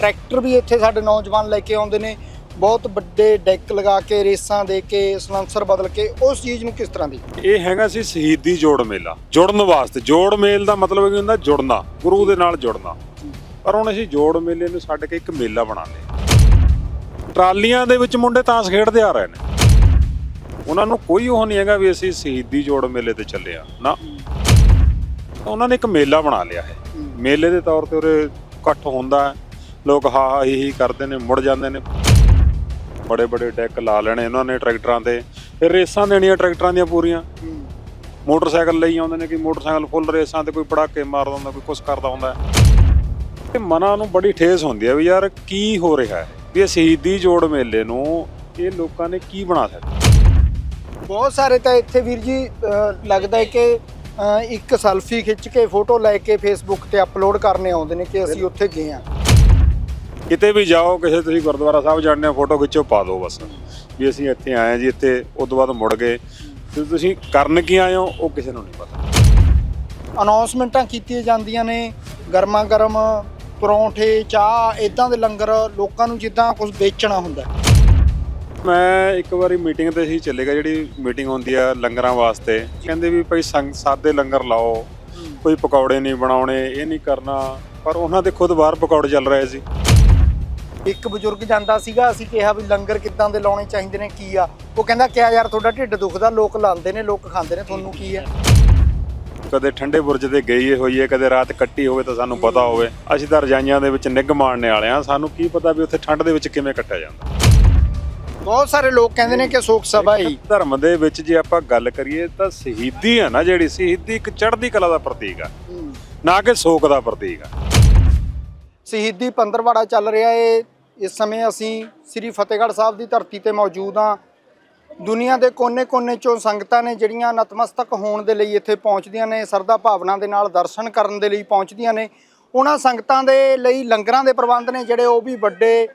Tractor ਵੀ ਇੱਥੇ ਸਾਡੇ ਨੌਜਵਾਨ ਲੈ ਕੇ ਆਉਂਦੇ ਨੇ। ਬਹੁਤ ਵੱਡੇ ਡੈਕ ਲਗਾ ਕੇ ਰੇਸਾਂ ਦੇ ਕੇ ਸਲੈਂਸਰ ਬਦਲ ਕੇ ਉਸ ਚੀਜ਼ ਨੂੰ ਕਿਸ ਤਰ੍ਹਾਂ ਦੀ? ਇਹ ਹੈਗਾ ਸੀ ਸ਼ਹੀਦੀ ਜੋੜ ਮੇਲਾ। ਜੁੜਨ ਵਾਸਤੇ। ਜੋੜ ਮੇਲ ਦਾ ਮਤਲਬ ਕੀ ਹੁੰਦਾ ਜੁੜਨਾ। ਗੁਰੂ ਦੇ ਨਾਲ ਜੁੜਨਾ। ਪਰ ਹੁਣ ਅਸੀਂ ਜੋੜ ਮੇਲੇ ਨੂੰ ਛੱਡ ਕੇ ਇੱਕ ਮੇਲਾ ਬਣਾ ਲਿਆ ਟਰਾਲੀਆਂ ਦੇ ਵਿੱਚ ਮੁੰਡੇ ਤਾਸ਼ ਖੇਡਦੇ ਆ ਰਹੇ ਨੇ। ਉਹਨਾਂ ਨੂੰ ਕੋਈ ਉਹ ਨਹੀਂ ਹੈਗਾ ਵੀ ਅਸੀਂ ਸ਼ਹੀਦੀ ਜੋੜ ਮੇਲੇ ਤੇ ਚੱਲੇ ਆ ਨਾ। ਉਹਨਾਂ ਨੇ ਇੱਕ ਮੇਲਾ ਬਣਾ ਲਿਆ ਹੈ। ਮੇਲੇ ਦੇ ਤੌਰ ਤੇ ਉਰੇ ਇਕੱਠ ਹੁੰਦਾ ਹੈ। ਲੋਕ ਹਾ ਹਾ ਹੀ ਹੀ ਕਰਦੇ ਨੇ ਮੁੜ ਜਾਂਦੇ ਨੇ। ਬੜੇ ਬੜੇ ਡੈਕ ਲਾ ਲੈਣੇ ਇਹਨਾਂ ਨੇ ਟਰੈਕਟਰਾਂ ਤੇ। ਫਿਰ ਰੇਸਾਂ ਦੇਣੀਆਂ ਟਰੈਕਟਰਾਂ ਦੀਆਂ ਪੂਰੀਆਂ। ਮੋਟਰਸਾਈਕਲ ਲਈ ਆਉਂਦੇ ਨੇ ਕਿ ਮੋਟਰਸਾਈਕਲ ਫੁੱਲ ਰੇਸਾਂ ਤੇ ਕੋਈ ਪੜਾਕੇ ਮਾਰਦਾ ਹੁੰਦਾ ਕੋਈ ਕੁਛ ਕਰਦਾ ਹੁੰਦਾ। ਤੇ ਮਨਾਂ ਨੂੰ ਬੜੀ ਠੇਸ ਹੁੰਦੀ ਹੈ ਵੀ ਯਾਰ ਕੀ ਹੋ ਰਿਹਾ ਹੈ? ਵੀ ਇਹ ਸ਼ਹੀਦੀ ਜੋੜ ਮੇਲੇ ਨੂੰ ਇਹ ਲੋਕਾਂ ਨੇ ਕੀ ਬਣਾ ਦਿੱਤਾ? ਬਹੁਤ ਸਾਰੇ ਤਾਂ ਇੱਥੇ ਵੀਰ ਜੀ ਲੱਗਦਾ ਹੈ ਕਿ ਇੱਕ ਸੈਲਫੀ ਖਿੱਚ ਕੇ ਫੋਟੋ ਲੈ ਕੇ ਫੇਸਬੁੱਕ ਤੇ ਅਪਲੋਡ ਕਰਨੇ ਆਉਂਦੇ ਨੇ ਕਿ ਅਸੀਂ ਉੱਥੇ ਗਏ ਆ ਕਿਤੇ ਵੀ ਜਾਓ ਕਿਸੇ ਤੁਸੀਂ ਗੁਰਦੁਆਰਾ ਸਾਹਿਬ ਹੋ ਫੋਟੋ ਖਿੱਚੋ ਪਾ ਦਿਓ ਬਸ। ਵੀ ਅਸੀਂ ਇੱਥੇ ਆਏ ਹਾਂ ਜੀ ਇੱਥੇ ਉਸ ਤੋਂ ਬਾਅਦ ਮੁੜ ਗਏ ਤੇ ਤੁਸੀਂ ਕਰਨ ਕੀ ਆਏ ਹੋ ਉਹ ਕਿਸੇ ਨੂੰ ਨਹੀਂ ਪਤਾ। ਅਨਾਉਂਸਮੈਂਟਾਂ ਕੀਤੀਆਂ ਜਾਂਦੀਆਂ ਨੇ ਗਰਮਾ ਗਰਮ ਪਰੌਂਠੇ ਚਾਹ ਇਦਾਂ ਦੇ ਲੰਗਰ ਲੋਕਾਂ ਨੂੰ ਜਿੱਦਾਂ ਕੁਝ ਵੇਚਣਾ ਹੁੰਦਾ। ਮੈਂ ਇੱਕ ਵਾਰੀ ਮੀਟਿੰਗ ਤੇ ਸੀ ਚੱਲੇਗਾ ਜਿਹੜੀ ਮੀਟਿੰਗ ਹੁੰਦੀ ਆ ਲੰਗਰਾਂ ਵਾਸਤੇ। ਕਹਿੰਦੇ ਵੀ ਭਾਈ ਸੰਗ ਸਾਦੇ ਲੰਗਰ ਲਾਓ ਕੋਈ ਪਕੌੜੇ ਨਹੀਂ ਬਣਾਉਣੇ ਇਹ ਨਹੀਂ ਕਰਨਾ ਪਰ ਉਹਨਾਂ ਦੇ ਖੁਦ ਬਾਹਰ ਪਕੌੜੇ ਚੱਲ ਰਹੇ ਸੀ। ਇੱਕ ਬਜ਼ੁਰਗ ਜਾਂਦਾ ਸੀਗਾ ਅਸੀਂ ਕਿਹਾ ਵੀ ਲੰਗਰ ਕਿੱਦਾਂ ਦੇ ਲਾਉਣੇ ਚਾਹੀਦੇ ਨੇ ਕੀ ਆ? ਉਹ ਕਹਿੰਦਾ ਕਿਆ ਯਾਰ ਤੁਹਾਡਾ ਢਿੱਡ ਦੁਖਦਾ ਲੋਕ ਲਾਉਂਦੇ ਨੇ ਲੋਕ ਖਾਂਦੇ ਨੇ ਤੁਹਾਨੂੰ ਕੀ ਆ? ਕਦੇ ਠੰਡੇ ਬੁਰਜ ਤੇ ਗਈ ਹੋਈਏ ਕਦੇ ਰਾਤ ਕੱਟੀ ਹੋਵੇ ਤਾਂ ਸਾਨੂੰ ਪਤਾ ਹੋਵੇ। ਅਸੀਂ ਤਾਂ ਰਜਾਈਆਂ ਦੇ ਵਿੱਚ ਨਿੱਘ ਮਾਣਨੇ ਵਾਲੇ ਆ ਸਾਨੂੰ ਕੀ ਪਤਾ ਵੀ ਉੱਥੇ ਠੰਡ ਦੇ ਵਿੱਚ ਕਿਵੇਂ ਕੱਟਿਆ ਜਾਂਦਾ। ਬਹੁਤ ਸਾਰੇ ਲੋਕ ਕਹਿੰਦੇ ਨੇ ਕਿ ਸੋਖ ਸਭਾ ਹੀ। ਧਰਮ ਦੇ ਵਿੱਚ ਜੇ ਆਪਾਂ ਗੱਲ ਕਰੀਏ ਤਾਂ ਸ਼ਹੀਦੀ ਆ ਨਾ ਜਿਹੜੀ ਸ਼ਹੀਦੀ ਇੱਕ ਚੜ੍ਹਦੀ ਕਲਾ ਦਾ ਪ੍ਰਤੀਕ ਆ। ਨਾ ਕਿ ਸੋਕ ਦਾ ਪ੍ਰਤੀਕ ਆ। ਸ਼ਹੀਦੀ ਪੰਦਰਵਾੜਾ ਚੱਲ ਰਿਹਾ ਏ। ਇਸ ਸਮੇਂ ਅਸੀਂ ਸ੍ਰੀ ਫਤਿਹਗੜ੍ਹ ਸਾਹਿਬ ਦੀ ਧਰਤੀ ਤੇ ਮੌਜੂਦ ਹਾਂ। ਦੁਨੀਆ ਦੇ ਕੋਨੇ-ਕੋਨੇ ਚੋਂ ਸੰਗਤਾਂ ਨੇ ਜਿਹੜੀਆਂ ਨਤਮਸਤਕ ਹੋਣ ਦੇ ਲਈ ਇੱਥੇ ਪਹੁੰਚਦੀਆਂ ਨੇ, ਸਰਦਾ ਭਾਵਨਾ ਦੇ ਨਾਲ ਦਰਸ਼ਨ ਕਰਨ ਦੇ ਲਈ ਪਹੁੰਚਦੀਆਂ ਨੇ, ਉਹਨਾਂ ਸੰਗਤਾਂ ਦੇ ਲਈ ਲੰਗਰਾਂ ਦੇ ਪ੍ਰਬੰਧ ਨੇ ਜਿਹੜੇ ਉਹ ਵੀ ਵੱਡੇ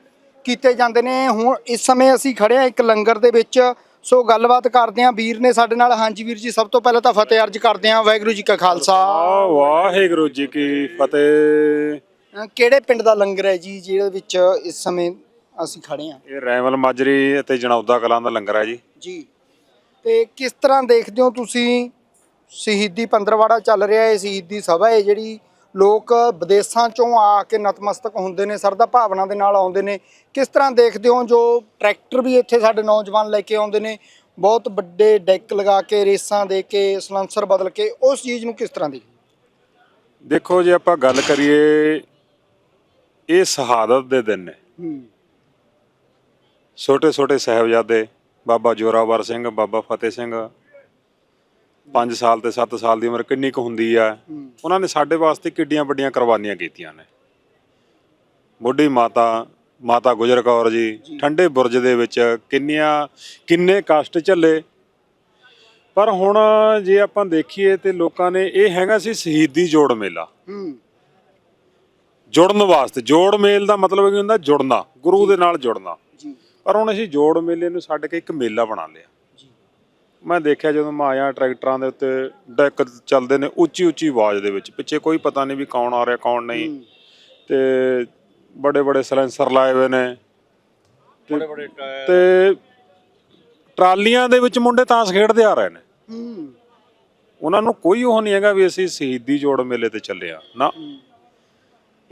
ਕੀਤੇ ਜਾਂਦੇ ਨੇ। ਹੁਣ ਇਸ ਸਮੇਂ ਅਸੀਂ ਖੜੇ ਹਾਂ ਇੱਕ ਲੰਗਰ ਦੇ ਵਿੱਚ, ਸੋ ਗੱਲਬਾਤ ਕਰਦੇ ਹਾਂ। ਵੀਰ ਨੇ ਸਾਡੇ ਨਾਲ, ਹਾਂਜੀ ਵੀਰ ਜੀ, ਸਭ ਤੋਂ ਪਹਿਲਾਂ ਤਾਂ ਫਤਿਹ ਅਰਜ ਕਰਦੇ ਹਾਂ। ਵਾਹਿਗੁਰੂ ਜੀ ਕਾ ਖਾਲਸਾ। ਵਾਹਿਗੁਰੂ ਜੀ ਕੀ ਫਤਿਹ। ਕਿਹੜੇ ਪਿੰਡ ਦਾ ਲੰਗਰ ਹੈ ਜੀ ਜਿਹਦੇ ਵਿੱਚ ਇਸ ਸਮੇਂ ਅਸੀਂ ਖੜੇ ਹਾਂ? ਇਹ ਰੈਵਲ ਮਾਜਰੀ ਅਤੇ ਜਣੌਦਾ ਕਲਾਂ ਦਾ ਲੰਗਰ ਹੈ ਜੀ। ਜੀ। ਤੇ ਕਿਸ ਤਰ੍ਹਾਂ ਦੇਖਦੇ ਹੋ ਤੁਸੀਂ ਸ਼ਹੀਦੀ ਪੰਦਰਵਾੜਾ ਚੱਲ ਰਿਹਾ ਹੈ ਸ਼ਹੀਦੀ ਸਭਾ ਹੈ ਜਿਹੜੀ ਲੋਕ ਵਿਦੇਸ਼ਾਂ ਚੋਂ ਆ ਕੇ ਨਤਮਸਤਕ ਹੁੰਦੇ ਨੇ ਸਰਦਾ ਭਾਵਨਾ ਦੇ ਨਾਲ ਆਉਂਦੇ ਨੇ। ਕਿਸ ਤਰ੍ਹਾਂ ਦੇਖਦੇ ਹੋ ਜੋ ਟਰੈਕਟਰ ਵੀ ਇੱਥੇ ਸਾਡੇ ਨੌਜਵਾਨ ਲੈ ਕੇ ਆਉਂਦੇ ਨੇ ਬਹੁਤ ਵੱਡੇ ਡੈਕ ਲਗਾ ਕੇ ਰੇਸਾਂ ਦੇ ਕੇ ਸਲੈਂਸਰ ਬਦਲ ਕੇ ਉਸ ਚੀਜ਼ ਨੂੰ ਕਿਸ ਤਰ੍ਹਾਂ ਦੀ ਦੇਖੋ ਜੇ ਆਪਾਂ ਗੱਲ ਕਰੀਏ ਇਹ ਸ਼ਹਾਦਤ ਦੇ ਦਿਨ ਨੇ। ਛੋਟੇ ਛੋਟੇ ਸਾਹਿਬਜ਼ਾਦੇ ਬਾਬਾ ਜੋਰਾਵਰ ਸਿੰਘ ਬਾਬਾ ਫਤਿਹ ਸਿੰਘ 5 ਸਾਲ ਤੇ 7 ਸਾਲ ਦੀ ਉਮਰ ਕਿੰਨੀ ਕੁ ਹੁੰਦੀ ਆ ਉਹਨਾਂ ਨੇ ਸਾਡੇ ਵਾਸਤੇ ਕਿੱਡੀਆਂ ਵੱਡੀਆਂ ਕੁਰਬਾਨੀਆਂ ਕੀਤੀਆਂ ਨੇ। ਬੁੱਢੀ ਮਾਤਾ ਮਾਤਾ ਗੁਜਰ ਕੌਰ ਜੀ। ਠੰਡੇ ਬੁਰਜ ਦੇ ਵਿੱਚ ਕਿੰਨੀਆਂ ਕਿੰਨੇ ਕਸ਼ਟ ਝੱਲੇ। ਪਰ ਹੁਣ ਜੇ ਆਪਾਂ ਦੇਖੀਏ ਤੇ ਲੋਕਾਂ ਨੇ ਇਹ ਹੈਗਾ ਸੀ ਸ਼ਹੀਦੀ ਜੋੜ ਮੇਲਾ। ਹੂੰ। ਜੁੜਨ ਵਾਸਤੇ ਜੋੜ ਮੇਲ ਦਾ ਮਤਲਬ ਕੀ ਹੁੰਦਾ? ਜੁੜਨਾ ਗੁਰੂ ਦੇ ਨਾਲ ਜੁੜਨਾ। ਜੀ। ਪਰ ਹੁਣ ਅਸੀਂ ਜੋੜ ਮੇਲੇ ਨੂੰ ਛੱਡ ਕੇ ਇੱਕ ਮੇਲਾ ਬਣਾ ਲਿਆ। ਜੀ। ਮੈਂ ਦੇਖਿਆ ਜਦੋਂ ਮੈਂ ਆਇਆ ਟਰੈਕਟਰਾਂ ਦੇ ਉੱਤੇ ਡੈਕ ਚੱਲਦੇ ਨੇ ਉੱਚੀ ਉੱਚੀ ਆਵਾਜ਼ ਦੇ ਵਿੱਚ ਪਿੱਛੇ ਕੋਈ ਪਤਾ ਨਹੀਂ ਵੀ ਕੌਣ ਆ ਰਿਹਾ ਕੌਣ ਨਹੀਂ। ਤੇ ਬੜੇ ਬੜੇ ਸਲੈਂਸਰ ਲਾਏ ਹੋਏ ਨੇ। ਬੜੇ ਬੜੇ ਤੇ ਟਰਾਲੀਆਂ ਦੇ ਵਿੱਚ ਮੁੰਡੇ ਤਾਸ਼ ਖੇਡਦੇ ਆ ਰਹੇ ਨੇ। ਹੂੰ। ਉਹਨਾਂ ਨੂੰ ਕੋਈ ਉਹ ਨਹੀਂ ਹੈਗਾ ਵੀ ਅਸੀਂ ਸ਼ਹੀਦੀ ਜੋੜ ਮੇਲੇ ਤੇ ਚੱਲੇ ਆ। ਨਾ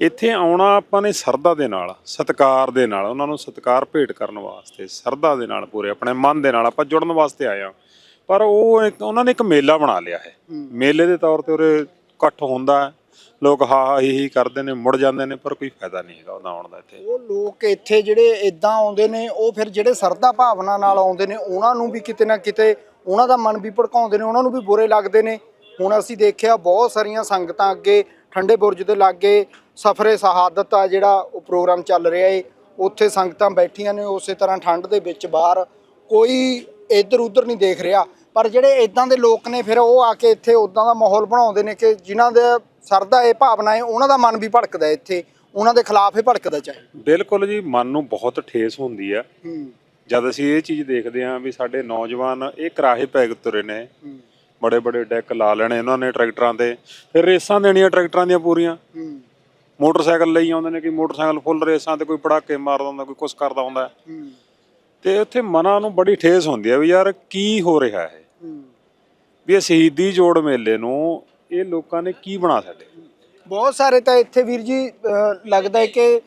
ਇੱਥੇ ਆਉਣਾ ਆਪਾਂ ਨੇ ਸਰਦਾ ਦੇ ਨਾਲ ਸਤਕਾਰ ਦੇ ਨਾਲ ਉਹਨਾਂ ਨੂੰ ਸਤਕਾਰ ਭੇਟ ਕਰਨ ਵਾਸਤੇ ਸਰਦਾ ਦੇ ਨਾਲ ਪੂਰੇ ਆਪਣੇ ਮਨ ਦੇ ਨਾਲ ਆਪਾਂ ਜੁੜਨ ਵਾਸਤੇ ਆਏ ਆ ਪਰ ਉਹ ਇੱਕ ਉਹਨਾਂ ਨੇ ਇੱਕ ਮੇਲਾ ਬਣਾ ਲਿਆ ਹੈ। ਮੇਲੇ ਦੇ ਤੌਰ ਤੇ ਉਰੇ ਇਕੱਠ ਹੁੰਦਾ। ਲੋਕ ਹਾ ਹਾ ਹੀ ਹੀ ਕਰਦੇ ਨੇ ਮੁੜ ਜਾਂਦੇ ਨੇ ਪਰ ਕੋਈ ਫਾਇਦਾ ਨਹੀਂ ਹੈਗਾ ਉਹਦਾ ਆਉਣ ਦਾ ਇੱਥੇ ਉਹ ਲੋਕ ਇੱਥੇ ਜਿਹੜੇ ਇਦਾਂ ਆਉਂਦੇ ਨੇ ਉਹ ਫਿਰ ਜਿਹੜੇ ਸਰਦਾ ਭਾਵਨਾ ਨਾਲ ਆਉਂਦੇ ਨੇ ਉਹਨਾਂ ਨੂੰ ਵੀ ਕਿਤੇ ਨਾ ਕਿਤੇ ਉਹਨਾਂ ਦਾ ਮਨ ਵੀ ਭੜਕਾਉਂਦੇ ਨੇ ਉਹਨਾਂ ਨੂੰ ਵੀ ਬੁਰੇ ਲੱਗਦੇ ਨੇ ਹੁਣ ਅਸੀਂ ਦੇਖਿਆ ਬਹੁਤ ਸਾਰੀਆਂ ਸੰਗਤਾਂ ਅੱਗੇ ਠੰਡੇ ਬੁਰਜ ਦੇ ਲਾਗੇ ਸਫਰੇ ਸ਼ਹਾਦਤ ਆ ਜਿਹੜਾ ਉਹ ਪ੍ਰੋਗਰਾਮ ਚੱਲ ਰਿਹਾ ਏ। ਉੱਥੇ ਸੰਗਤਾਂ ਬੈਠੀਆਂ ਨੇ ਉਸੇ ਤਰ੍ਹਾਂ ਠੰਡ ਦੇ ਵਿੱਚ ਬਾਹਰ। ਕੋਈ ਇੱਧਰ ਉੱਧਰ ਨਹੀਂ ਦੇਖ ਰਿਹਾ। ਪਰ ਜਿਹੜੇ ਇਦਾਂ ਦੇ ਲੋਕ ਨੇ ਫਿਰ ਉਹ ਆ ਕੇ ਇੱਥੇ ਉਦਾਂ ਦਾ ਮਾਹੌਲ ਬਣਾਉਂਦੇ ਨੇ ਕਿ ਜਿਨ੍ਹਾਂ ਦੇ ਸਰਦਾ ਇਹ ਭਾਵਨਾ ਹੈ ਉਹਨਾਂ ਦਾ ਮਨ ਵੀ ਭੜਕਦਾ ਇੱਥੇ। ਉਹਨਾਂ ਦੇ ਖਿਲਾਫ ਹੀ ਭੜਕਦਾ ਚਾਹੇ। ਬਿਲਕੁਲ ਜੀ ਮਨ ਨੂੰ ਬਹੁਤ ਠੇਸ ਹੁੰਦੀ ਆ। ਜਦ ਅਸੀਂ ਇਹ ਚੀਜ਼ ਦੇਖਦੇ ਹਾਂ ਵੀ ਸਾਡੇ ਨੌਜਵਾਨ ਇਹ ਕਰਾਹੇ ਪੈ ਤੁਰੇ ਨੇ। ਬੜੇ ਬੜੇ ਡੈਕ ਲਾ ਲੈਣੇ ਇਹਨਾਂ ਨੇ ਟਰੈਕਟਰਾਂ ਤੇ ਫਿਰ ਰੇਸਾਂ ਦੇਣੀਆਂ ਟਰੈਕਟਰਾਂ ਦੀਆਂ ਪੂਰੀਆਂ। ਮੋਟਰਸਾਈਕਲ ਲਈ ਆਉਂਦੇ ਨੇ ਕਿ ਮੋਟਰਸਾਈਕਲ ਫੁੱਲ ਰੇਸਾਂ ਤੇ ਕੋਈ ਪੜਾਕੇ ਮਾਰਦਾ ਹੁੰਦਾ ਕੋਈ ਕੁਛ ਕਰਦਾ ਹੁੰਦਾ। ਤੇ ਉੱਥੇ ਮਨਾਂ ਨੂੰ ਬੜੀ ਠੇਸ ਹੁੰਦੀ ਹੈ ਵੀ ਯਾਰ ਕੀ ਹੋ ਰਿਹਾ ਹੈ। ਵੀ ਇਹ ਸ਼ਹੀਦੀ ਜੋੜ ਮੇਲੇ ਨੂੰ ਇਹ ਲੋਕਾਂ ਨੇ ਕੀ ਬਣਾ ਛੱਡੇ ਬਹੁਤ ਸਾਰੇ ਤਾਂ ਇੱਥੇ ਵੀਰ ਜੀ ਲੱਗਦਾ ਹੈ ਕਿ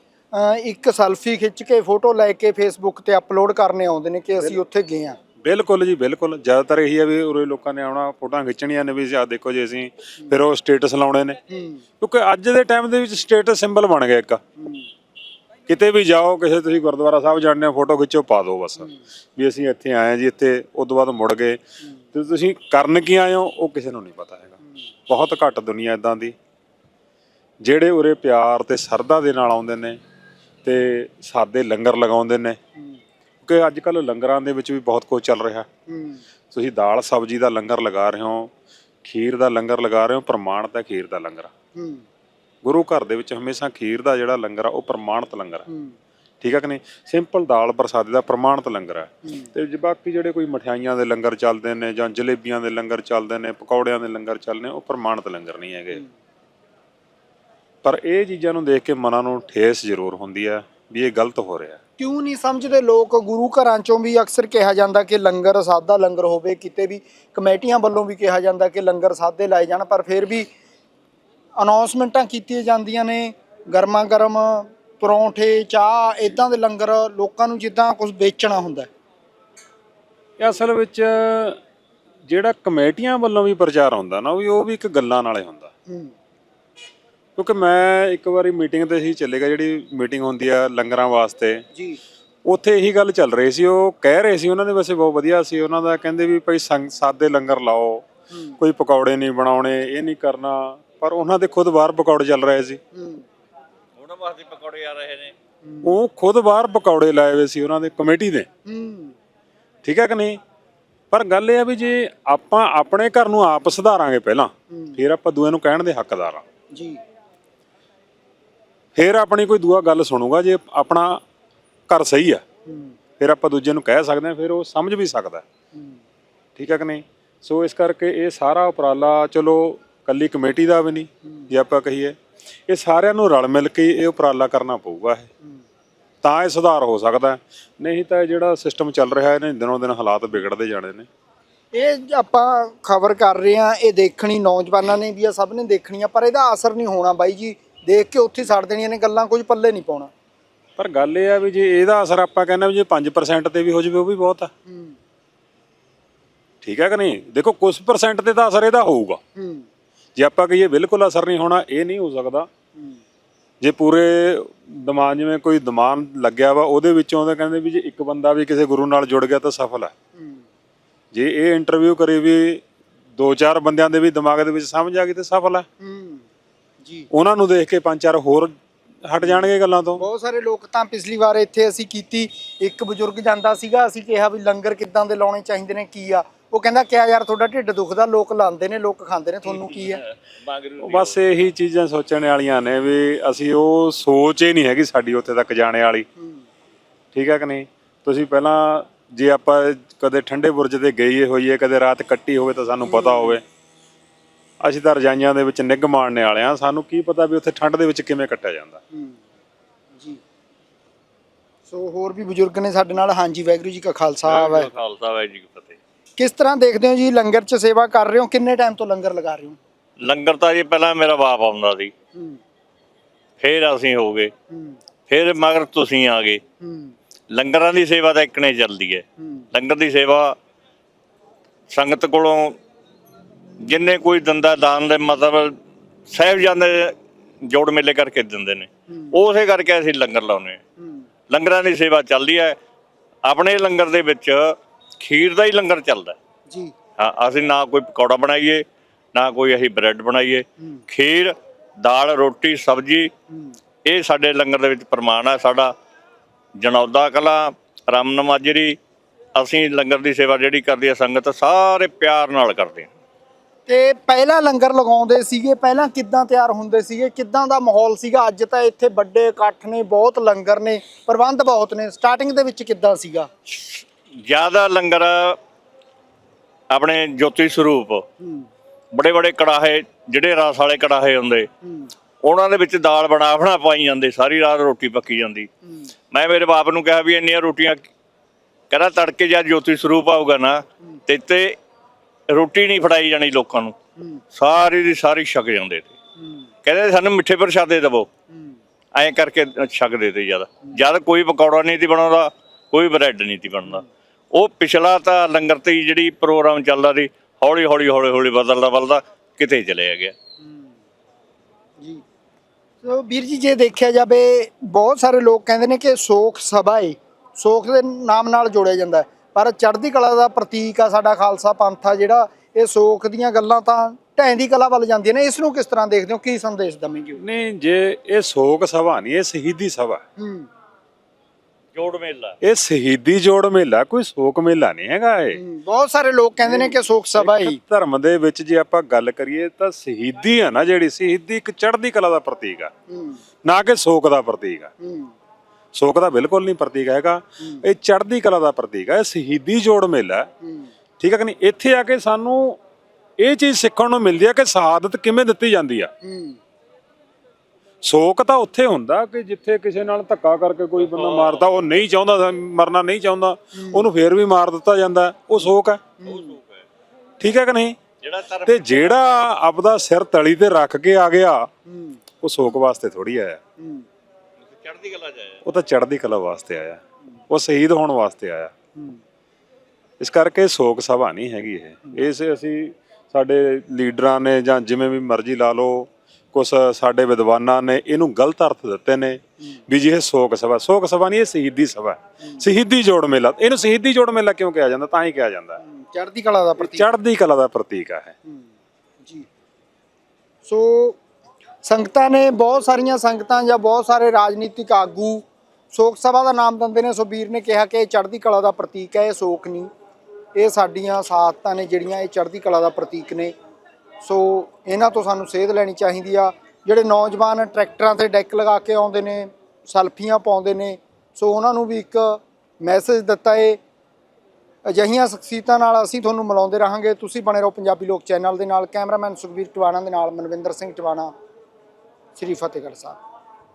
ਇੱਕ ਸੈਲਫੀ ਖਿੱਚ ਕੇ ਫੋਟੋ ਲੈ ਕੇ ਫੇਸਬੁੱਕ ਤੇ ਅਪਲੋਡ ਕਰਨੇ ਆਉਂਦੇ ਨੇ ਕਿ ਅਸੀਂ ਉੱਥੇ ਗਏ ਆ ਬਿਲਕੁਲ ਜੀ, ਬਿਲਕੁਲ। ਜ਼ਿਆਦਾਤਰ ਇਹੀ ਹੈ ਵੀ ਉਰੇ ਲੋਕਾਂ ਨੇ ਆਉਣਾ, ਫੋਟੋਆਂ ਖਿੱਚਣੀਆਂ ਨੇ ਵੀ ਆਹ ਦੇਖੋ ਜੀ ਅਸੀਂ ਫਿਰ ਉਹ ਸਟੇਟਸ ਲਾਉਣੇ ਨੇ। ਕਿਉਂਕਿ ਅੱਜ ਦੇ ਟਾਈਮ ਦੇ ਵਿੱਚ ਸਟੇਟਸ ਸਿੰਬਲ ਬਣ ਗਿਆ ਇੱਕ। ਕਿਤੇ ਵੀ ਜਾਓ, ਕਿਸੇ ਤੁਸੀਂ ਗੁਰਦੁਆਰਾ ਸਾਹਿਬ ਜਾਂਦੇ ਹੋ, ਫੋਟੋ ਖਿੱਚੋ, ਪਾ ਦਿਓ ਬਸ। ਵੀ ਅਸੀਂ ਇੱਥੇ ਆਏ ਜੀ, ਇੱਥੇ ਉਸ ਤੋਂ ਬਾਅਦ ਮੁੜ ਗਏ। ਤੇ ਤੁਸੀਂ ਕਰਨ ਕੀ ਆਏ ਹੋ, ਉਹ ਕਿਸੇ ਨੂੰ ਨਹੀਂ ਪਤਾ ਹੈਗਾ। ਬਹੁਤ ਘੱਟ ਦੁਨੀਆ ਇਦਾਂ ਦੀ। ਜਿਹੜੇ ਉਰੇ ਪਿਆਰ ਤੇ ਸਰਦਾ ਦੇ ਨਾਲ ਆਉਂਦੇ ਨੇ ਤੇ ਸਾਦੇ ਲੰਗਰ ਲਗਾਉਂਦੇ ਨੇ ਕਿਉਂਕਿ ਅੱਜ ਕੱਲ ਲੰਗਰਾਂ ਦੇ ਵਿੱਚ ਵੀ ਬਹੁਤ ਕੁਝ ਚੱਲ ਰਿਹਾ। ਹੂੰ। ਤੁਸੀਂ ਦਾਲ ਸਬਜ਼ੀ ਦਾ ਲੰਗਰ ਲਗਾ ਰਹੇ ਹੋ ਖੀਰ ਦਾ ਲੰਗਰ ਲਗਾ ਰਹੇ ਹੋ ਪ੍ਰਮਾਣਿਤ ਹੈ ਖੀਰ ਦਾ ਲੰਗਰ। ਹੂੰ। ਗੁਰੂ ਘਰ ਦੇ ਵਿੱਚ ਹਮੇਸ਼ਾ ਖੀਰ ਦਾ ਜਿਹੜਾ ਲੰਗਰ ਆ ਉਹ ਪ੍ਰਮਾਣਿਤ ਲੰਗਰ ਹੈ। ਹੂੰ। ਠੀਕ ਹੈ ਕਿ ਨਹੀਂ? ਸਿੰਪਲ ਦਾਲ ਪ੍ਰਸਾਦੇ ਦਾ ਪ੍ਰਮਾਣਿਤ ਲੰਗਰ ਹੈ। ਤੇ ਜੇ ਬਾਕੀ ਜਿਹੜੇ ਕੋਈ ਮਠਿਆਈਆਂ ਦੇ ਲੰਗਰ ਚੱਲਦੇ ਨੇ ਜਾਂ ਜਲੇਬੀਆਂ ਦੇ ਲੰਗਰ ਚੱਲਦੇ ਨੇ ਪਕੌੜਿਆਂ ਦੇ ਲੰਗਰ ਚੱਲਦੇ ਨੇ ਉਹ ਪ੍ਰਮਾਣਿਤ ਲੰਗਰ ਨਹੀਂ ਹੈਗੇ। ਪਰ ਇਹ ਚੀਜ਼ਾਂ ਨੂੰ ਦੇਖ ਕੇ ਮਨਾਂ ਨੂੰ ਠੇਸ ਜ਼ਰੂਰ ਹੁੰਦੀ ਹੈ ਵੀ ਇਹ ਗਲਤ ਹੋ ਰਿਹਾ ਹੈ। ਕਿਉਂ ਨਹੀਂ ਸਮਝਦੇ ਲੋਕ? ਗੁਰੂ ਘਰਾਂ ਚੋਂ ਵੀ ਅਕਸਰ ਕਿਹਾ ਜਾਂਦਾ ਕਿ ਲੰਗਰ ਸਾਦਾ ਲੰਗਰ ਹੋਵੇ ਕਿਤੇ ਵੀ ਕਮੇਟੀਆਂ ਵੱਲੋਂ ਵੀ ਕਿਹਾ ਜਾਂਦਾ ਕਿ ਲੰਗਰ ਸਾਦੇ ਲਾਏ ਜਾਣ ਪਰ ਫਿਰ ਵੀ ਅਨਾਉਂਸਮੈਂਟਾਂ ਕੀਤੀਆਂ ਜਾਂਦੀਆਂ ਨੇ। ਗਰਮਾ ਗਰਮ ਪਰੌਂਠੇ ਚਾਹ ਇਦਾਂ ਦੇ ਲੰਗਰ ਲੋਕਾਂ ਨੂੰ ਜਿੱਦਾਂ ਕੁਝ ਵੇਚਣਾ ਹੁੰਦਾ। ਇਹ ਅਸਲ ਵਿੱਚ ਜਿਹੜਾ ਕਮੇਟੀਆਂ ਵੱਲੋਂ ਵੀ ਪ੍ਰਚਾਰ ਹੁੰਦਾ ਨਾ ਵੀ ਉਹ ਵੀ ਇੱਕ ਗੱਲਾਂ ਨਾਲੇ ਹੁੰਦਾ। ਕਿਉਂਕਿ ਮੈਂ ਇੱਕ ਵਾਰੀ ਮੀਟਿੰਗ ਤੇ ਸੀ ਚੱਲੇਗਾ ਜਿਹੜੀ ਮੀਟਿੰਗ ਹੁੰਦੀ ਆ ਲੰਗਰਾਂ ਵਾਸਤੇ। ਜੀ। ਉੱਥੇ ਇਹੀ ਗੱਲ ਚੱਲ ਰਹੀ ਸੀ ਉਹ ਕਹਿ ਰਹੇ ਸੀ ਉਹਨਾਂ ਦੇ ਵੈਸੇ ਬਹੁਤ ਵਧੀਆ ਸੀ ਉਹਨਾਂ ਦਾ ਕਹਿੰਦੇ ਵੀ ਭਾਈ ਸੰਗ ਸਾਦੇ ਲੰਗਰ ਲਾਓ ਕੋਈ ਪਕੌੜੇ ਨਹੀਂ ਬਣਾਉਣੇ ਇਹ ਨਹੀਂ ਕਰਨਾ ਪਰ ਉਹਨਾਂ ਦੇ ਖੁਦ ਬਾਹਰ ਪਕੌੜੇ ਚੱਲ ਰਹੇ ਸੀ। ਹੂੰ। ਉਹਨਾਂ ਵਾਸਤੇ ਪਕੌੜੇ ਆ ਰਹੇ ਨੇ। ਉਹ ਖੁਦ ਬਾਹਰ ਪਕੌੜੇ ਲਾਏ ਹੋਏ ਸੀ ਉਹਨਾਂ ਦੇ ਕਮੇਟੀ ਦੇ। ਹੂੰ। ਠੀਕ ਹੈ ਕਿ ਨਹੀਂ? ਪਰ ਗੱਲ ਇਹ ਆ ਵੀ ਜੇ ਆਪਾਂ ਆਪਣੇ ਘਰ ਨੂੰ ਆਪ ਸੁਧਾਰਾਂਗੇ ਪਹਿਲਾਂ। ਫਿਰ ਆਪਾਂ ਦੂਏ ਨੂੰ ਕਹਿਣ ਦੇ ਹੱਕਦਾਰ ਆ। ਜੀ। ਫਿਰ ਆਪਣੀ ਕੋਈ ਦੂਆ ਗੱਲ ਸੁਣੂਗਾ ਜੇ ਆਪਣਾ ਘਰ ਸਹੀ ਆ। ਫਿਰ ਆਪਾਂ ਦੂਜੇ ਨੂੰ ਕਹਿ ਸਕਦੇ ਹਾਂ ਫਿਰ ਉਹ ਸਮਝ ਵੀ ਸਕਦਾ। ਠੀਕ ਹੈ ਕਿ ਨਹੀਂ? ਸੋ ਇਸ ਕਰਕੇ ਇਹ ਸਾਰਾ ਉਪਰਾਲਾ ਚਲੋ ਕੱਲੀ ਕਮੇਟੀ ਦਾ ਵੀ ਨਹੀਂ ਜੇ ਆਪਾਂ ਕਹੀਏ ਇਹ ਸਾਰਿਆਂ ਨੂੰ ਰਲ ਮਿਲ ਕੇ ਇਹ ਉਪਰਾਲਾ ਕਰਨਾ ਪਊਗਾ ਇਹ। ਤਾਂ ਇਹ ਸੁਧਾਰ ਹੋ ਸਕਦਾ। ਨਹੀਂ ਤਾਂ ਇਹ ਜਿਹੜਾ ਸਿਸਟਮ ਚੱਲ ਰਿਹਾ ਇਹਨੇ ਦਿਨੋਂ ਦਿਨ ਹਾਲਾਤ ਵਿਗੜਦੇ ਜਾਣੇ ਨੇ। ਇਹ ਆਪਾਂ ਖਬਰ ਕਰ ਰਹੇ ਆ ਇਹ ਦੇਖਣੀ ਨੌਜਵਾਨਾਂ ਨੇ ਵੀ ਆ ਸਭ ਨੇ ਦੇਖਣੀ ਆ ਪਰ ਇਹਦਾ ਅਸਰ ਨਹੀਂ ਹੋਣਾ ਬਾਈ ਜੀ। ਦੇਖ ਕੇ ਉੱਥੇ ਛੱਡ ਦੇਣੀਆਂ ਨੇ ਗੱਲਾਂ ਕੁਝ ਪੱਲੇ ਨਹੀਂ ਪਾਉਣਾ। ਪਰ ਗੱਲ ਇਹ ਆ ਵੀ ਜੇ ਇਹਦਾ ਅਸਰ ਆਪਾਂ ਕਹਿੰਦੇ ਵੀ ਜੇ 5% ਤੇ ਵੀ ਹੋ ਜਾਵੇ ਉਹ ਵੀ ਬਹੁਤ ਆ। ਠੀਕ ਹੈ ਕਿ ਨਹੀਂ? ਦੇਖੋ ਕੁਝ ਪਰਸੈਂਟ ਤੇ ਤਾਂ ਅਸਰ ਇਹਦਾ ਹੋਊਗਾ। ਜੇ ਆਪਾਂ ਕਹੀਏ ਬਿਲਕੁਲ ਅਸਰ ਨਹੀਂ ਹੋਣਾ ਇਹ ਨਹੀਂ ਹੋ ਸਕਦਾ। ਜੇ ਪੂਰੇ ਦਿਮਾਗ ਜਿਵੇਂ ਕੋਈ ਦਿਮਾਗ ਲੱਗਿਆ ਵਾ ਉਹਦੇ ਵਿੱਚੋਂ ਤਾਂ ਕਹਿੰਦੇ ਵੀ ਜੇ ਇੱਕ ਬੰਦਾ ਵੀ ਕਿਸੇ ਗੁਰੂ ਨਾਲ ਜੁੜ ਗਿਆ ਤਾਂ ਸਫਲ ਹੈ। ਜੇ ਇਹ ਇੰਟਰਵਿਊ ਕਰੇ ਵੀ ਦੋ ਚਾਰ ਬੰਦਿਆਂ ਦੇ ਵੀ ਦਿਮਾਗ ਦੇ ਵਿੱਚ ਸਮਝ ਆ ਗਈ ਤੇ ਸਫਲ ਹੂੰ। ਜੀ। ਉਹਨਾਂ ਨੂੰ ਦੇਖ ਕੇ ਪੰਜ ਚਾਰ ਹੋਰ ਹਟ ਜਾਣਗੇ ਗੱਲਾਂ ਤੋਂ। ਬਹੁਤ ਸਾਰੇ ਲੋਕ ਤਾਂ ਪਿਛਲੀ ਵਾਰ ਇੱਥੇ ਅਸੀਂ ਕੀਤੀ ਇੱਕ ਬਜ਼ੁਰਗ ਜਾਂਦਾ ਸੀਗਾ ਅਸੀਂ ਕਿਹਾ ਵੀ ਲੰਗਰ ਕਿੱਦਾਂ ਦੇ ਲਾਉਣੇ ਚਾਹੀਦੇ ਨੇ ਕੀ ਆ? ਉਹ ਕਹਿੰਦਾ ਕਿਆ ਯਾਰ ਤੁਹਾਡਾ ਢਿੱਡ ਦੁਖਦਾ ਲੋਕ ਲਾਉਂਦੇ ਨੇ ਲੋਕ ਖਾਂਦੇ ਨੇ ਤੁਹਾਨੂੰ ਕੀ ਆ? ਬਸ ਇਹੀ ਚੀਜ਼ਾਂ ਸੋਚਣ ਵਾਲੀਆਂ ਨੇ ਵੀ ਅਸੀਂ ਉਹ ਸੋਚ ਹੀ ਨਹੀਂ ਹੈਗੀ ਸਾਡੀ ਉੱਥੇ ਤੱਕ ਜਾਣੇ ਵਾਲੀ। ਠੀਕ ਹੈ ਕਿ ਨਹੀਂ? ਤੁਸੀਂ ਪਹਿਲਾਂ ਜੇ ਆਪਾਂ ਕਦੇ ਠੰਡੇ ਬੁਰਜ ਤੇ ਗਏ ਹੋਈਏ ਕਦੇ ਰਾਤ ਕੱਟੀ ਹੋਵੇ ਤਾਂ ਸਾਨੂੰ ਪਤਾ ਹੋਵੇ। ਅਸੀਂ ਤਾਂ ਰਜਾਈਆਂ ਦੇ ਵਿੱਚ ਨਿੱਘ ਮਾਣਨੇ ਵਾਲੇ ਆ ਸਾਨੂੰ ਕੀ ਪਤਾ ਵੀ ਉੱਥੇ ਠੰਡ ਦੇ ਵਿੱਚ ਕਿਵੇਂ ਕੱਟਿਆ ਜਾਂਦਾ। ਹੂੰ ਜੀ। ਸੋ ਹੋਰ ਵੀ ਬਜ਼ੁਰਗ ਨੇ ਸਾਡੇ ਨਾਲ। ਹਾਂਜੀ ਵਾਹਿਗੁਰੂ ਜੀ ਕਾ ਖਾਲਸਾ ਵਾਹਿ ਖਾਲਸਾ ਵਾਹਿਗੁਰੂ ਜੀ ਕੀ ਫਤਿਹ। ਕਿਸ ਤਰ੍ਹਾਂ ਦੇਖਦੇ ਹੋ ਜੀ? ਲੰਗਰ 'ਚ ਸੇਵਾ ਕਰ ਰਹੇ ਹੋ? ਕਿੰਨੇ ਟਾਈਮ ਤੋਂ ਲੰਗਰ ਲਗਾ ਰਹੇ ਹੋ? ਲੰਗਰ ਤਾਂ ਜੀ ਪਹਿਲਾਂ ਮੇਰਾ ਬਾਪ ਆਉਂਦਾ ਸੀ। ਹੂੰ। ਫਿਰ ਅਸੀਂ ਹੋ ਗਏ। ਹੂੰ। ਫਿਰ ਮਗਰ ਤੁਸੀਂ ਆ ਗਏ। ਹੂੰ। ਲੰਗਰਾਂ ਦੀ ਸੇਵਾ ਤਾਂ ਇੱਕਨੇ ਚੱਲਦੀ ਹੈ। ਹੂੰ। ਲੰਗਰ ਦੀ ਸੇਵਾ ਸੰਗਤ ਕੋਲੋਂ ਜਿੰਨੇ ਕੋਈ ਦੰਦਾ ਦਾਨ ਦੇ ਮਤਲਬ ਸਹਿਬ ਜਾਂਦੇ ਜੋੜ ਮੇਲੇ ਕਰਕੇ ਦਿੰਦੇ ਨੇ। ਉਸੇ ਕਰਕੇ ਅਸੀਂ ਲੰਗਰ ਲਾਉਨੇ ਲੰਗਰਾਂ ਦੀ ਸੇਵਾ ਚੱਲਦੀ ਹੈ। ਆਪਣੇ ਲੰਗਰ ਦੇ ਵਿੱਚ ਖੀਰ ਦਾ ਹੀ ਲੰਗਰ ਚੱਲਦਾ ਹੈ। ਜੀ। ਹਾਂ ਅਸੀਂ ਨਾ ਕੋਈ ਪਕੌੜਾ ਬਣਾਈਏ ਨਾ ਕੋਈ ਅਸੀਂ ਬ੍ਰੈਡ ਬਣਾਈਏ। ਖੀਰ ਦਾਲ ਰੋਟੀ ਸਬਜ਼ੀ ਇਹ ਸਾਡੇ ਲੰਗਰ ਦੇ ਵਿੱਚ ਪ੍ਰਮਾਣ ਹੈ। ਸਾਡਾ ਜਨੌਦਾ ਕਲਾ ਰਮਨ ਮਾਜਰੀ ਅਸੀਂ ਲੰਗਰ ਦੀ ਸੇਵਾ ਜਿਹੜੀ ਕਰਦੀ ਹੈ ਸੰਗਤ ਸਾਰੇ ਪਿਆਰ ਨਾਲ ਕਰਦੇ ਹਾਂ। ਤੇ ਪਹਿਲਾਂ ਲੰਗਰ ਲਗਾਉਂਦੇ ਸੀਗੇ ਪਹਿਲਾਂ ਕਿੱਦਾਂ ਤਿਆਰ ਹੁੰਦੇ ਸੀਗੇ ਕਿੱਦਾਂ ਦਾ ਮਾਹੌਲ ਸੀਗਾ? ਅੱਜ ਤਾਂ ਇੱਥੇ ਵੱਡੇ ਇਕੱਠ ਨੇ ਬਹੁਤ ਲੰਗਰ ਨੇ ਪ੍ਰਬੰਧ ਬਹੁਤ ਨੇ। ਸਟਾਰਟਿੰਗ ਦੇ ਵਿੱਚ ਕਿੱਦਾਂ ਸੀਗਾ? ਜ਼ਿਆਦਾ ਲੰਗਰ ਆਪਣੇ ਜੋਤੀ ਸਰੂਪ ਬੜੇ ਬੜੇ ਕੜਾਹੇ ਜਿਹੜੇ ਰਸ ਵਾਲੇ ਕੜਾਹੇ ਹੁੰਦੇ ਉਹਨਾਂ ਦੇ ਵਿੱਚ ਦਾਲ ਬਣਾ ਬਣਾ ਪਾਈ ਜਾਂਦੇ ਸਾਰੀ ਰਾਤ ਰੋਟੀ ਪੱਕੀ ਜਾਂਦੀ। ਮੈਂ ਮੇਰੇ ਬਾਪ ਨੂੰ ਕਿਹਾ ਵੀ ਇੰਨੀਆਂ ਰੋਟੀਆਂ ਕਹਿੰਦਾ ਤੜਕੇ ਜਦ ਜੋਤੀ ਸਰੂਪ ਆਊਗਾ ਨਾ ਤੇ ਤੇ ਰੋਟੀ ਨਹੀਂ ਫੜਾਈ ਜਾਣੀ ਲੋਕਾਂ ਨੂੰ। ਸਾਰੀ ਦੀ ਸਾਰੀ ਛਕ ਜਾਂਦੇ ਤੇ। ਕਹਿੰਦੇ ਸਾਨੂੰ ਮਿੱਠੇ ਪ੍ਰਸ਼ਾਦੇ ਦੇਵੋ। ਐਂ ਕਰਕੇ ਛਕਦੇ ਤੇ ਜਦ ਜਦ ਕੋਈ ਪਕੌੜਾ ਨਹੀਂ ਸੀ ਬਣਾਉਂਦਾ ਕੋਈ ਬ੍ਰੈਡ ਨਹੀਂ ਸੀ ਬਣਦਾ। ਉਹ ਪਿਛਲਾ ਤਾਂ ਲੰਗਰ ਤੇ ਜਿਹੜੀ ਪ੍ਰੋਗਰਾਮ ਚੱਲਦਾ ਸੀ ਹੌਲੀ ਹੌਲੀ ਹੌਲੀ ਹੌਲੀ ਬਦਲਦਾ ਬਦਲਦਾ ਕਿਤੇ ਚਲੇ ਗਿਆ। ਜੀ। ਸੋ ਵੀਰ ਜੀ ਜੇ ਦੇਖਿਆ ਜਾਵੇ ਬਹੁਤ ਸਾਰੇ ਲੋਕ ਕਹਿੰਦੇ ਨੇ ਕਿ ਸੋਖ ਸਭਾ ਏ। ਸੋਖ ਦੇ ਨਾਮ ਨਾਲ ਜੋੜਿਆ ਜਾਂਦਾ। ਪਰ ਚੜ੍ਹਦੀ ਕਲਾ ਦਾ ਪ੍ਰਤੀਕ ਆ ਸਾਡਾ ਖਾਲਸਾ ਪੰਥ ਆ ਜਿਹੜਾ ਇਹ ਸੋਖ ਦੀਆਂ ਗੱਲਾਂ ਤਾਂ ਢੈਂ ਦੀ ਕਲਾ ਵੱਲ ਜਾਂਦੀਆਂ ਨੇ। ਇਸ ਨੂੰ ਕਿਸ ਤਰ੍ਹਾਂ ਦੇਖਦੇ ਹੋ? ਕੀ ਸੰਦੇਸ਼ ਦਵੇਂਗੇ ਨਹੀਂ ਜੇ ਇਹ ਸੋਗ ਸਭਾ ਨਹੀਂ ਇਹ ਸ਼ਹੀਦੀ ਸਭਾ। ਹੈ। ਹੂੰ ਜੋੜ ਮੇਲਾ। ਇਹ ਸ਼ਹੀਦੀ ਜੋੜ ਮੇਲਾ ਕੋਈ ਸ਼ੋਕ ਮੇਲਾ ਨਹੀਂ ਹੈਗਾ ਇਹ। ਹੂੰ, ਬਹੁਤ ਸਾਰੇ ਲੋਕ ਕਹਿੰਦੇ ਨੇ ਕਿ ਸੋਖ ਸਭਾ ਇੱਕ ਧਰਮ ਦੇ ਵਿੱਚ ਜੇ ਆਪਾਂ ਗੱਲ ਕਰੀਏ ਤਾਂ ਸ਼ਹੀਦੀ ਆ ਨਾ ਜਿਹੜੀ ਸ਼ਹੀਦੀ ਇੱਕ ਚੜ੍ਹਦੀ ਕਲਾ ਦਾ ਪ੍ਰਤੀਕ ਆ। ਹੂੰ। ਨਾ ਕਿ ਸ਼ੋਕ ਦਾ ਪ੍ਰਤੀਕ ਆ। ਹੂੰ। ਸ਼ੋਕ ਦਾ ਬਿਲਕੁਲ ਨਹੀਂ ਪ੍ਰਤੀਕ ਹੈਗਾ। ਇਹ ਚੜ੍ਹਦੀ ਕਲਾ ਦਾ ਪ੍ਰਤੀਕ ਹੈ ਇਹ ਸ਼ਹੀਦੀ ਜੋੜ ਮੇਲਾ ਹੈ। ਠੀਕ ਹੈ ਕਿ ਨਹੀਂ? ਇੱਥੇ ਆ ਕੇ ਸਾਨੂੰ ਇਹ ਚੀਜ਼ ਸਿੱਖਣ ਨੂੰ ਮਿਲਦੀ ਹੈ ਕਿ ਸ਼ਹਾਦਤ ਕਿਵੇਂ ਦਿੱਤੀ ਜਾਂਦੀ ਆ। ਹੂੰ। ਸ਼ੋਕ ਤਾਂ ਉੱਥੇ ਹੁੰਦਾ ਕਿ ਜਿੱਥੇ ਕਿਸੇ ਨਾਲ ਧੱਕਾ ਕਰਕੇ ਕੋਈ ਬੰਦਾ ਮਾਰਦਾ ਉਹ ਨਹੀਂ ਚਾਹੁੰਦਾ ਸੀ, ਮਰਨਾ ਨਹੀਂ ਚਾਹੁੰਦਾ ਉਹਨੂੰ ਫੇਰ ਵੀ ਮਾਰ ਦਿੱਤਾ ਜਾਂਦਾ ਹੈ, ਉਹ ਸ਼ੋਕ ਹੈ। ਠੀਕ ਹੈ ਕਿ ਨਹੀਂ? ਜਿਹੜਾ ਧਰਮ ਤੇ ਜਿਹੜਾ ਆਪਦਾ ਸਿਰ ਤਲੀ ਤੇ ਰੱਖ ਕੇ ਆ ਗਿਆ ਹੂੰ। ਉਹ ਸ਼ੋਕ ਵਾਸਤੇ ਥੋੜੀ ਆਇਆ। ਹੂੰ। ਚੜ੍ਹਦੀ ਕਲਾ ਜਾਇਆ ਉਹ ਤਾਂ ਚੜ੍ਹਦੀ ਕਲਾ ਵਾਸਤੇ ਆਇਆ। ਉਹ ਸ਼ਹੀਦ ਹੋਣ ਵਾਸਤੇ ਆਇਆ। ਇਸ ਕਰਕੇ ਸ਼ੋਕ ਸਭਾ ਨਹੀਂ ਹੈਗੀ ਇਹ। ਇਸ ਅਸੀਂ ਸਾਡੇ ਲੀਡਰਾਂ ਨੇ ਜਾਂ ਜਿਵੇਂ ਵੀ ਮਰਜ਼ੀ ਲਾ ਲਓ ਕੁਝ ਸਾਡੇ ਵਿਦਵਾਨਾਂ ਨੇ ਇਹਨੂੰ ਗਲਤ ਅਰਥ ਦਿੱਤੇ ਨੇ ਵੀ ਜੀ ਇਹ ਸ਼ੋਕ ਸਭਾ। ਸ਼ੋਕ ਸਭਾ ਨਹੀਂ ਇਹ ਸ਼ਹੀਦੀ ਸਭਾ। ਸ਼ਹੀਦੀ ਜੋੜ ਮੇਲਾ। ਇਹਨੂੰ ਸ਼ਹੀਦੀ ਜੋੜ ਮੇਲਾ ਕਿਉਂ ਕਿਹਾ ਜਾਂਦਾ? ਤਾਂ ਹੀ ਕਿਹਾ ਜਾਂਦਾ। ਚੜ੍ਹਦੀ ਕਲਾ ਦਾ ਪ੍ਰਤੀਕ। ਚੜ੍ਹਦੀ ਕਲਾ ਦਾ ਪ੍ਰਤੀਕ। ਹੂੰ, ਜੀ। ਸੋ ਸੰਗਤਾਂ ਨੇ ਬਹੁਤ ਸਾਰੀਆਂ ਸੰਗਤਾਂ ਜਾਂ ਬਹੁਤ ਸਾਰੇ ਰਾਜਨੀਤਿਕ ਆਗੂ ਸ਼ੋਕ ਸਭਾ ਦਾ ਨਾਮ ਦਿੰਦੇ ਨੇ। ਸੋ ਨੇ ਕਿਹਾ ਕਿ ਇਹ ਚੜ੍ਹਦੀ ਕਲਾ ਦਾ ਪ੍ਰਤੀਕ ਹੈ, ਇਹ ਸ਼ੋਕ ਨਹੀਂ। ਇਹ ਸਾਡੀਆਂ ਸਾਥਾਂ ਨੇ ਜਿਹੜੀਆਂ, ਇਹ ਚੜ੍ਹਦੀ ਕਲਾ ਦਾ ਪ੍ਰਤੀਕ ਨੇ। ਸੋ ਇਹਨਾਂ ਤੋਂ ਸਾਨੂੰ ਸੇਧ ਲੈਣੀ ਚਾਹੀਦੀ ਆ। ਜਿਹੜੇ ਨੌਜਵਾਨ ਟਰੈਕਟਰਾਂ ਤੇ ਡੈਕ ਲਗਾ ਕੇ ਆਉਂਦੇ ਨੇ, ਸੈਲਫੀਆਂ ਪਾਉਂਦੇ ਨੇ, ਸੋ ਉਹਨਾਂ ਨੂੰ ਵੀ ਇੱਕ ਮੈਸੇਜ ਦਿੱਤਾ ਏ। ਅਜਿਹੀਆਂ ਸ਼ਖਸੀਅਤਾਂ ਨਾਲ ਅਸੀਂ ਤੁਹਾਨੂੰ ਮਿਲਾਉਂਦੇ ਰਹਾਂਗੇ। ਤੁਸੀਂ ਬਣੇ ਰਹੋ ਪੰਜਾਬੀ ਲੋਕ ਚੈਨਲ ਦੇ ਨਾਲ। ਕੈਮਰਾਮੈਨ ਸੁਖਬੀਰ ਟਵਾਣਾ ਦੇ ਨਾਲ ਮਨਵਿੰਦਰ ਸਿੰਘ ਟਵਾਣਾ। ਸ੍ਰੀ ਫਤਿਹਗੜ੍ਹ ਸਾਹਿਬ।